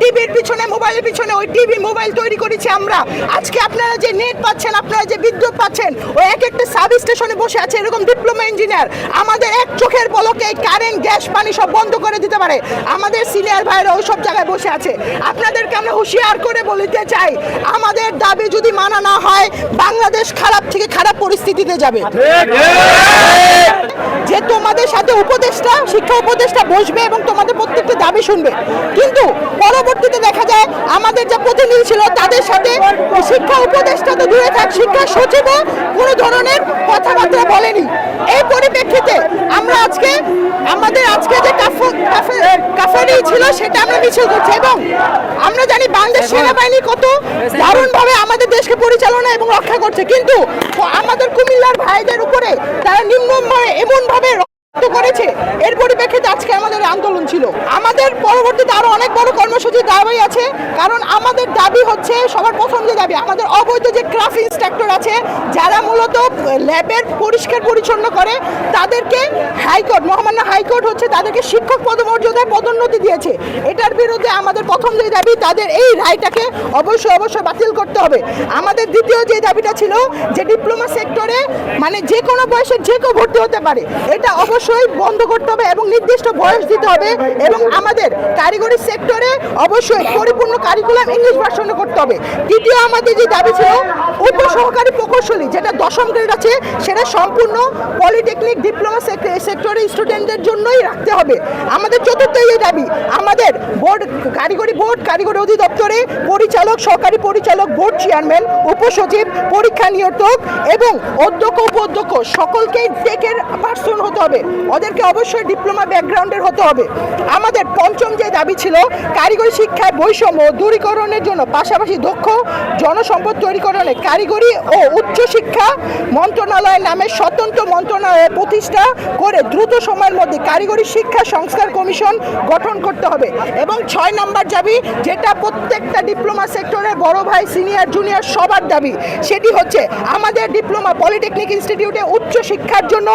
টিভির পিছনে, মোবাইলের পিছনে, ওই টিভি, মোবাইল তৈরি করেছি আমরা। আজকে আপনারা যে নেট পাচ্ছেন, আপনারা যে বিদ্যুৎ পাচ্ছেন ওই এক একটা সাব স্টেশনে বসে আছে এরকম ডিপ্লোমা ইঞ্জিনিয়ার আমাদের এক চোখের পলকে কারেন্ট গ্যাস পানি সব বন্ধ করে দিতে পারে। আমাদের সিনিয়র ভাইরা ওই সব জায়গায় বসে আছে। আপনাদেরকে আমরা হুঁশিয়ার করে বলিতে চাই, আমাদের দাবি যদি মানা না হয়, বাংলাদেশ খারাপ থেকে খারাপ পরিস্থিতিতে যাবে। যে তোমাদের সাথে উপদেষ্টা শিক্ষা উপদেষ্টা বসবে এবং তোমাদের প্রত্যেকটা দাবি শুনবে। কিন্তু পরবর্তীতে দেখা যায় আমাদের যা প্রতিনিধি ছিল তাদের সাথে শিক্ষা উপদেষ্টা তো দূরে থাক শিক্ষা সচিবও কোনো ধরনের কথাবার্তা বলেনি। এই পরিপ্রেক্ষিতে আমরা আজকে আমাদের আজকে যে কাফ- কাফে- কাফারি ছিল সেটা আমরা মিছিল করছি এবং আমরা জানি বাংলাদেশ সেনাবাহিনী কত দারুণভাবে আমাদের দেশকে পরিচালনা এবং রক্ষা করছে। কিন্তু আমাদের কুমিল্লার ভাইদের উপরে তারা নিম্ন এমন ভাবে করেছে। এর পরিপ্রেক্ষিতে আজকে আমাদের আন্দোলন ছিল। আমাদের পরবর্তীতে আরও অনেক বড় কর্মসূচি দাবি আছে, কারণ আমাদের দাবি হচ্ছে সবার প্রথম যে দাবি, আমাদের অবৈধ যে ক্রাফ ইন্সট্রাক্টর আছে, যারা মূলত ল্যাবের পরিষ্কার পরিচ্ছন্ন করে, তাদেরকে হাইকোর্ট, মহামান্য হাইকোর্ট হচ্ছে তাদেরকে শিক্ষক পদমর্যাদায় পদোন্নতি দিয়েছে। এটার বিরুদ্ধে আমাদের প্রথম যে দাবি, তাদের এই রায়টাকে অবশ্যই অবশ্যই বাতিল করতে হবে। আমাদের দ্বিতীয় যে দাবিটা ছিল যে ডিপ্লোমা সেক্টরে মানে যে কোনো বয়সে যে কেউ ভর্তি হতে পারে, এটা অবশ্যই বন্ধ করতে হবে এবং নির্দিষ্ট বয়স দিতে হবে এবং আমাদের কারিগরি সেক্টরে অবশ্যই পরিপূর্ণ কারিকুলাম ইংলিশ ভার্সনে করতে হবে। দ্বিতীয় আমাদের যে দাবি ছিল উপ সহকারী প্রকৌশলী, যেটা দশম গ্রেড আছে, সেটা সম্পূর্ণ পলিটেকনিক ডিপ্লোমা সেক্টরে স্টুডেন্টদের জন্যই রাখতে হবে। আমাদের চতুর্থ যে দাবি, আমাদের বোর্ড কারিগরি বোর্ড কারিগরি অধিদপ্তরে পরিচালক, সহকারী পরিচালক বোর্ড চেয়ারম্যান উপসচিব, পরীক্ষা নিয়ন্ত্রক এবং অধ্যক্ষ উপাধ্যক্ষ সকলকেই টেকের পার্সন হতে হবে। ওদেরকে অবশ্যই ডিপ্লোমা ব্যাকগ্রাউন্ডের হতে হবে। আমাদের পঞ্চম যে দাবি ছিল, কারিগরি শিক্ষায় বৈষম্য দূরীকরণের জন্য পাশাপাশি দক্ষ জনসম্পদ তৈরিকরণে কারিগরি ও উচ্চ শিক্ষা মন্ত্রণালয় নামে স্বতন্ত্র মন্ত্রণালয় প্রতিষ্ঠা করে দ্রুত সময়ের মধ্যে কারিগরি শিক্ষা সংস্কার কমিশন গঠন করতে হবে। এবং ছয় নম্বর দাবি, যেটা প্রত্যেকটা ডিপ্লোমা সেক্টরের বড় ভাই, সিনিয়র, জুনিয়র সবার দাবি, সেটি হচ্ছে আমাদের ডিপ্লোমা পলিটেকনিক ইনস্টিটিউটে উচ্চ শিক্ষার জন্য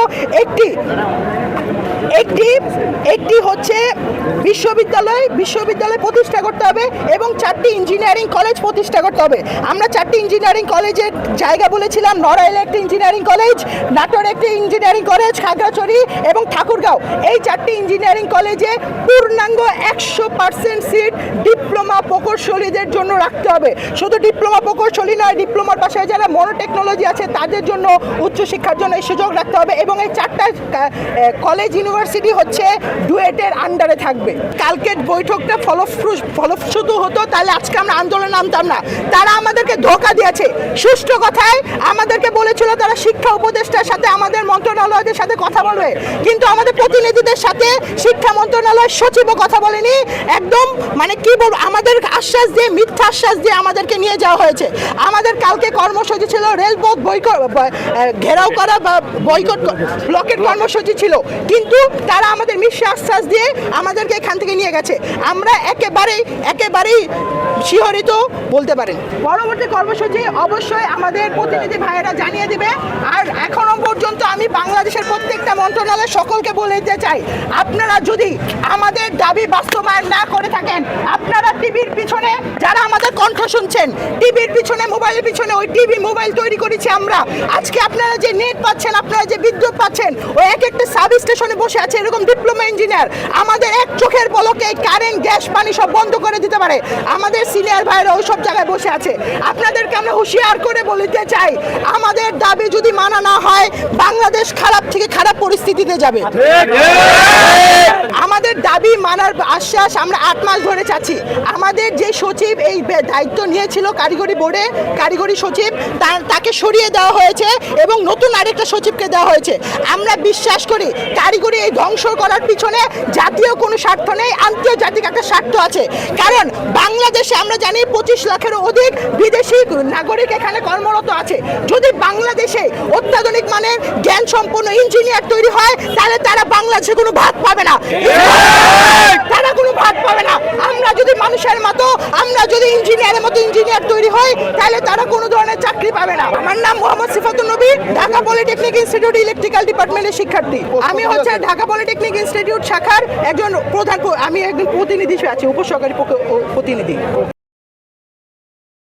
একটি Não. একটি একটি হচ্ছে বিশ্ববিদ্যালয় বিশ্ববিদ্যালয় প্রতিষ্ঠা করতে হবে এবং চারটি ইঞ্জিনিয়ারিং কলেজ প্রতিষ্ঠা করতে হবে। আমরা চারটি ইঞ্জিনিয়ারিং কলেজের জায়গা বলেছিলাম, নড়াইলে একটি ইঞ্জিনিয়ারিং কলেজ নাটোর একটি ইঞ্জিনিয়ারিং কলেজ খাগড়াছড়ি এবং ঠাকুরগাঁও। এই চারটি ইঞ্জিনিয়ারিং কলেজে পূর্ণাঙ্গ একশো পার্সেন্ট সিট ডিপ্লোমা প্রকৌশলীদের জন্য রাখতে হবে। শুধু ডিপ্লোমা প্রকৌশলী নয় ডিপ্লোমার পাশে যারা মনোটেকনোলজি আছে, তাদের জন্য উচ্চশিক্ষার জন্য এই সুযোগ রাখতে হবে এবং এই চারটা কলেজ ইউনিভার্সিটি হচ্ছে ডুয়েটের আন্ডারে থাকবে। কালকের বৈঠকটা ফলপ্রস ফলপ্রসূ হতো, তাহলে আজকে আমরা আন্দোলন নামতাম না। তারা আমাদেরকে ধোকা দিয়েছে। সুষ্ঠু কথায় আমাদেরকে বলেছিল তারা শিক্ষা উপদেষ্টার সাথে, আমাদের মন্ত্রণালয়দের সাথে কথা বলবে। কিন্তু আমাদের প্রতিনিধিদের সাথে শিক্ষা মন্ত্রণালয়ের সচিবও কথা বলেনি। একদম মানে কি বলব, আমাদের আশ্বাস দিয়ে, মিথ্যা আশ্বাস দিয়ে আমাদেরকে নিয়ে যাওয়া হয়েছে। আমাদের কালকে কর্মসূচি ছিল রেলপথ বৈকট ঘেরাও করা বা বৈকট ব্লকের কর্মসূচি ছিল। কিন্তু তারা আমাদের মিথ্যা আশ্বাস দিয়ে আমাদেরকে এখান থেকে নিয়ে গেছে। আমরা একেবারেই একেবারেই শিহরিত বলতে পারেন। পরবর্তী কর্মসূচি অবশ্যই আমাদের প্রতিনিধি ভাইয়েরা জানিয়ে দিবে। আর এখনও পর্যন্ত আমি বাংলাদেশের প্রত্যেকটা মন্ত্রণালয় সকলকে বলে দিতে চাই, আপনারা যদি আমাদের দাবি বাস্তবায়ন না করে থাকেন, আপনারা টিভির পিছনে যারা আমাদের কণ্ঠ শুনছেন, টিভির পিছনে, মোবাইলের পিছনে, ওই টিভি, মোবাইল তৈরি করেছি আমরা। আজকে আপনারা যে নেট পাচ্ছেন, আপনারা যে বিদ্যুৎ পাচ্ছেন, ওই এক একটা সাব স্টেশনে বসে আছে এরকম ডিপ্লোমা ইঞ্জিনিয়ার আমাদের এক চোখের পলকে কারেন্ট গ্যাস পানি সব বন্ধ করে দিতে পারে। আমাদের সিনিয়র ভাইরা ওই সব জায়গায় বসে আছে। আপনাদেরকে আমরা হুঁশিয়ার করে বলতে চাই, আমাদের দাবি যদি মানা না হয়, বাংলাদেশ খারাপ থেকে খারাপ পরিস্থিতিতে যাবে। আমাদের দাবি মানার আশ্বাস আমরা আট মাস ধরে চাচ্ছি। আমাদের যে সচিব এই দায়িত্ব নিয়েছিল কারিগরি বোর্ডে, কারিগরি সচিব তাকে সরিয়ে দেওয়া হয়েছে এবং নতুন আরেকটা সচিবকে দেওয়া হয়েছে। আমরা বিশ্বাস করি কারিগরি এই ধ্বংস করার পিছনে জাতীয় কোনো স্বার্থ নেই আন্তর্জাতিক একটা স্বার্থ আছে। কারণ বাংলাদেশে আমরা জানি পঁচিশ লাখেরও অধিক বিদেশি নাগরিক এখানে কর্মরত আছে। যদি বাংলাদেশে অত্যাধুনিক মানের জ্ঞান সম্পন্ন ইঞ্জিনিয়ার তৈরি হয় তাহলে তারা বাংলাদেশে কোনো ভাত পাবে না। তারা কোনো ভাত পাবে না। আমরা যদি মানুষের মতো আমরা যদি ইঞ্জিনিয়ারের মতো ইঞ্জিনিয়ার তৈরি হয় তাহলে তারা কোনো ধরনের চাকরি পাবে না। আমার নাম মোহাম্মদ সিফাতুল নবী ঢাকা পলিটেকনিক ইনস্টিটিউট ইলেকট্রিক্যাল ডিপার্টমেন্টের শিক্ষার্থী। আমি হচ্ছে ঢাকা পলিটেকনিক ইনস্টিটিউট শাখার একজন প্রধান আমি একজন প্রতিনিধি আছি উপসহকারী প্রতিনিধি।